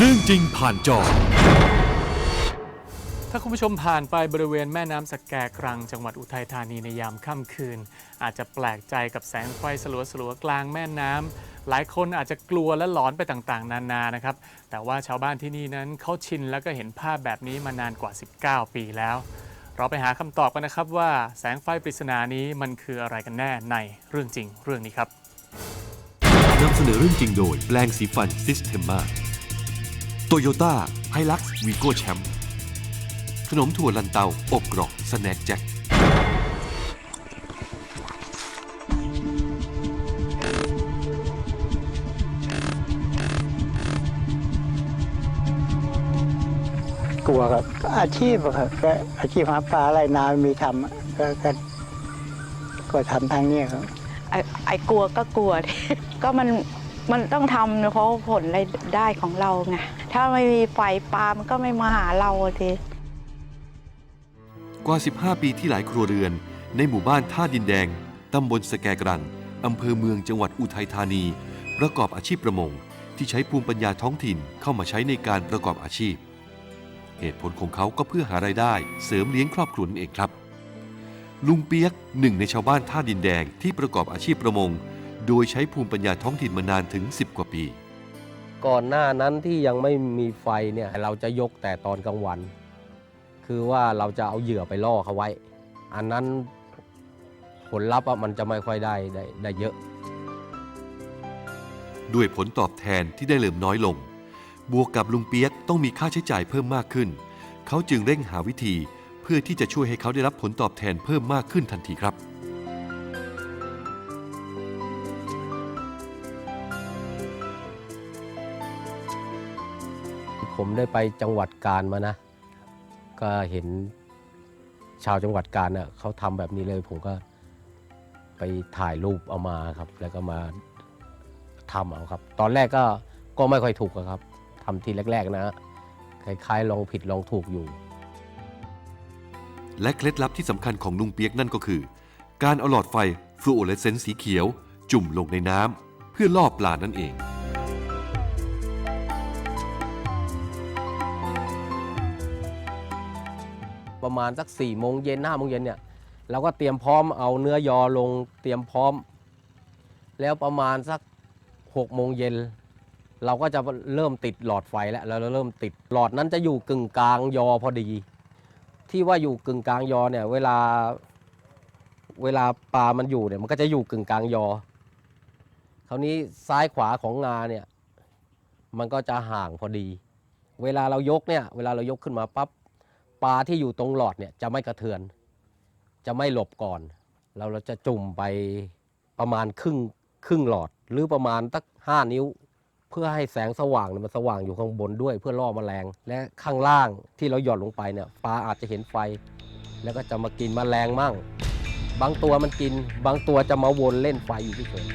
เรื่องจริงผ่านจอ ถ้าคุณผู้ชมผ่านไปบริเวณแม่น้ำสแกกรัง จังหวัดอุทัยธานีในยามค่ำคืน อาจจะแปลกใจกับแสงไฟสลัวๆกลางแม่น้ำหลายคนอาจจะกลัวและหลอนไปต่างๆ นานานะครับ แต่ว่าชาวบ้านที่นี่นั้นเขาชินแล้วก็เห็นภาพแบบนี้มานานกว่า 19 ปีแล้ว เราไปหาคำตอบกันนะครับว่าแสงไฟปริศนานี้มันคืออะไรกันแน่ในเรื่องจริงเรื่องนี้ครับ นำเสนอเรื่องจริงโดยแปลงสีฟันซิสเทมมา โตโยต้าไฮลักซ์วีโก้แชมป์ขนมถั่วลันเตาอบกรอบสแน็คแจ็คกลัวครับก็อาชีพอะครับก็อาชีพหาปลาอะไรนามีทำอะก็ก็ก็ทำทางเนี้ยครับ ไอ้ไอ้กลัวก็กลัวดิก็มันมันต้องทำนะเพราะผลรายได้ของเราไงถ้าไม่มีไฟปลามันก็ไม่มาหาเราทีกว่า 15 ปีที่หลายครัวเรือน ในหมู่บ้านท่าดินแดง ตำบลสแกกรังอำเภอเมืองจังหวัดอุทัยธานี ประกอบอาชีพประมง ที่ใช้ภูมิปัญญาท้องถิ่นเข้ามาใช้ในการประกอบอาชีพ เหตุผลของเขาก็เพื่อหารายได้ เสริมเลี้ยงครอบครัวนั่นเองครับ ลุงเปียกหนึ่งในชาวบ้านท่าดินแดงที่ประกอบอาชีพประมง โดยใช้ภูมิปัญญาท้องถิ่นมานานถึง 10 กว่าปี ก่อนหน้านั้นที่ยังไม่มีไฟเนี่ยเราจะยกแต่ตอนกลางวัน คือว่าเราจะเอาเหยื่อไปล่อเขาไว้ อันนั้นผลลัพธ์มันจะไม่ค่อยได้ได้ได้เยอะ ด้วยผลตอบแทนที่ได้เหลิมน้อยลง บวกกับลุงเปียกต้องมีค่าใช้จ่ายเพิ่มมากขึ้น เขาจึงเร่งหาวิธีเพื่อที่จะช่วยให้เขาได้รับผลตอบแทนเพิ่มมากขึ้นทันทีครับ ผมได้ไปจังหวัดกาญมานะ ก็เห็นชาวจังหวัดกาญน่ะเขาทำแบบนี้เลยผมก็ไปถ่ายรูปเอามาครับ แล้วก็มาทำเอาครับ ตอนแรกก็ก็ไม่ค่อยถูกอะครับทำทีแรก ๆ นะคล้ายๆลองผิดลองถูกอยู่ และเคล็ดลับที่สำคัญของลุงเปียกนั่นก็คือ การเอาหลอดไฟฟลูออเรสเซนต์สีเขียว จุ่มลงในน้ำเพื่อล่อปลานั่นเอง ประมาณสัก4ี่โมงเย็นห้าโมงเย็นเนี่ยเราก็เตรียมพร้อมเอาเนื้อยอลงเตรียมพร้อม แล้วประมาณสัก6กโมงเย็นเราก็จะเริ่มติดหลอดไฟแล้วแล้วเราเริ่มติดหลอดนั้นจะอยู่กึ่งกลางยอพอดี ที่ว่าอยู่กึ่งกลางยอเนี่ยเวลาเวลาปลามันอยู่เนี่ยมันก็จะอยู่กึ่งกลางยอ คราวนี้ซ้ายขวาของงาเนี่ยมันก็จะห่างพอดี เวลาเรายกเนี่ยเวลาเรายกขึ้นมาปั๊บ ลาที่อยู่ตรงหลอดเนี่ยจะไม่กระเทือน จะไม่หลบก่อนเราเราจะจุ่มไปประมาณครึ่งครึ่งหลอดหรือประมาณตักห้านิ้ว เพื่อให้แสงสว่างมันสว่างอยู่ข้างบนด้วยเพื่อล่อแมลง และข้างล่างที่เราหยอนลงไปเนี่ยปลาอาจจะเห็นไฟ แล้วก็จะมากินแมลงมั่ง บางตัวมันกิน บางตัวจะมาวนเล่นไฟอยู่ที่เฉย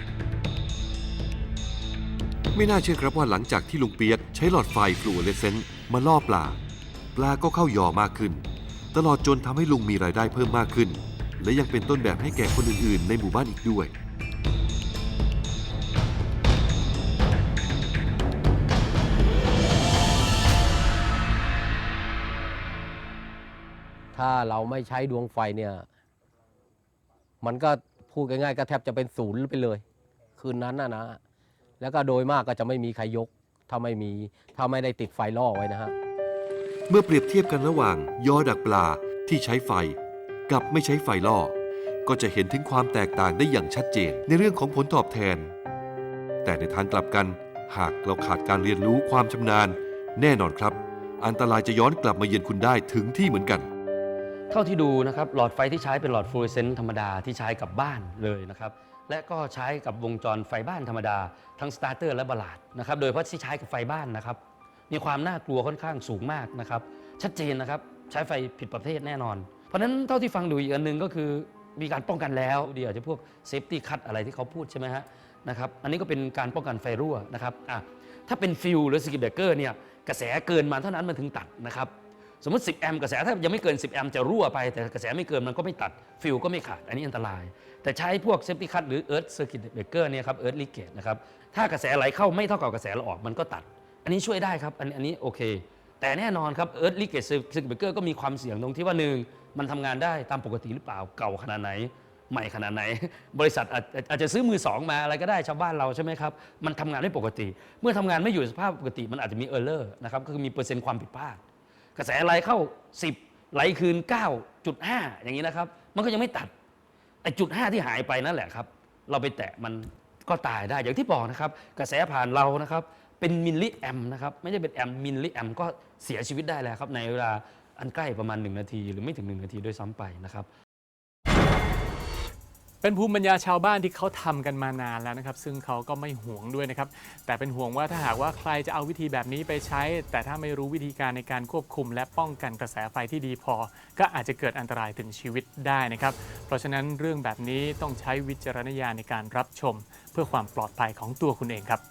ไม่น่าเชื่อครับว่าหลังจากที่ลุงเปียกใช้หลอดไฟฟลูออเรสเซนต์มาล่อปลา ปลาก็เข้าย่อมากขึ้น ตลอดจนทำให้ลุงมีรายได้เพิ่มมากขึ้น และยังเป็นต้นแบบให้แก่คนอื่นๆ ในหมู่บ้านอีกด้วย ถ้าเราไม่ใช้ดวงไฟเนี่ย มันก็พูดง่ายๆก็แทบจะเป็นศูนย์ไปเลย คืนนั้นนะนะ แล้วก็โดยมากก็จะไม่มีใครยก ถ้าไม่มีถ้าไม่ได้ติดไฟล่อไว้นะฮะ เมื่อเปรียบเทียบกันระหว่างยอดักปลาที่ใช้ไฟ กับไม่ใช้ไฟล่อ ก็จะเห็นถึงความแตกต่างได้อย่างชัดเจนในเรื่องของผลตอบแทน แต่ในทางกลับกันหากเราขาดการเรียนรู้ความชำนาญ แน่นอนครับ อันตรายจะย้อนกลับมาเยือนคุณได้ถึงที่เหมือนกัน เท่าที่ดูนะครับหลอดไฟที่ใช้เป็นหลอดฟลูออเรสเซนต์ธรรมดาที่ใช้กับบ้านเลยนะครับและก็ใช้กับวงจรไฟบ้านธรรมดา ทั้งสตาร์เตอร์และบลาดนะครับโดยเฉพาะที่ใช้กับไฟบ้านนะครับ มีความน่ากลัวค่อนข้างสูงมากนะครับชัดเจนนะครับใช้ไฟผิดประเภทแน่นอน เพราะฉะนั้นเท่าที่ฟังดูอีกอันหนึ่งก็คือมีการป้องกันแล้วเดี๋ยวจะพวกเซฟตี้คัตอะไรที่เขาพูดใช่ไหมฮะนะครับอันนี้ก็เป็นการป้องกันไฟรั่วนะครับอะถ้าเป็นฟิวหรือสกิปเบเกอร์เนี่ยกระแสเกินมาเท่านั้นมันถึงตัดนะครับสมมติ 10 แอมป์กระแสถ้ายังไม่เกิน 10 แอมป์จะรั่วไป แต่กระแสไม่เกินมันก็ไม่ตัดฟิลก็ไม่ขาด อันนี้อันตราย แต่ใช้พวกเซฟตี้คัตหรือเอิร์ธเซอร์กิตเบรกเกอร์เนี่ยครับเอิร์ธลิเกตนะครับถ้ากระแสไหลเข้าไม่เท่ากับกระแสเราออกมันก็ตัด อันนี้ช่วยได้ครับ อันนี้อันนี้โอเค แต่แน่นอนครับเอิร์ธลิเกตซิกเบเกอร์ก็มีความเสี่ยงตรงที่ว่าหนึ่งมันทำงานได้ตามปกติหรือเปล่าเก่าขนาดไหน ใหม่ขนาดไหน บริษัทอาจจะซื้อมือสองมาอะไรก็ได้ชาวบ้านเราใช่ไหมครับ มันทำงานไม่ปกติ เมื่อทำงานไม่อยู่สภาพปกติ มันอาจจะมีเออร์เลอร์นะครับก็คือมีเปอร์เซ็นต์ความผิดพลาด กระแสไหลเข้า 10ไหลคืน 9.5 อย่างนี้นะครับ มันก็ยังไม่ตัดไอ้จุด5ที่หายไปนั่นแหละครับ เราไปแตะมันก็ตายได้อย่างที่บอกนะครับ กระแสผ่านเรานะครับ เป็นมิลลิแอมนะครับไม่ใช่เป็นแอมมิลลิแอมก็เสียชีวิตได้แล้วครับในเวลาอันใกล้ประมาณ 1 นาที หรือไม่ถึง 1 นาทีด้วยซ้ำไปนะครับเป็นภูมิปัญญาชาวบ้านที่เขาทำกันมานานแล้วนะครับ ซึ่งเขาก็ไม่ห่วงด้วยนะครับ แต่เป็นห่วงว่าถ้าหากว่าใครจะเอาวิธีแบบนี้ไปใช้ แต่ถ้าไม่รู้วิธีการในการควบคุม และป้องกันกระแสไฟที่ดีพอ ก็อาจจะเกิดอันตรายถึงชีวิตได้นะครับ เพราะฉะนั้นเรื่องแบบนี้ต้องใช้วิจารณญาณในการรับชม เพื่อความปลอดภัยของตัวคุณเองครับ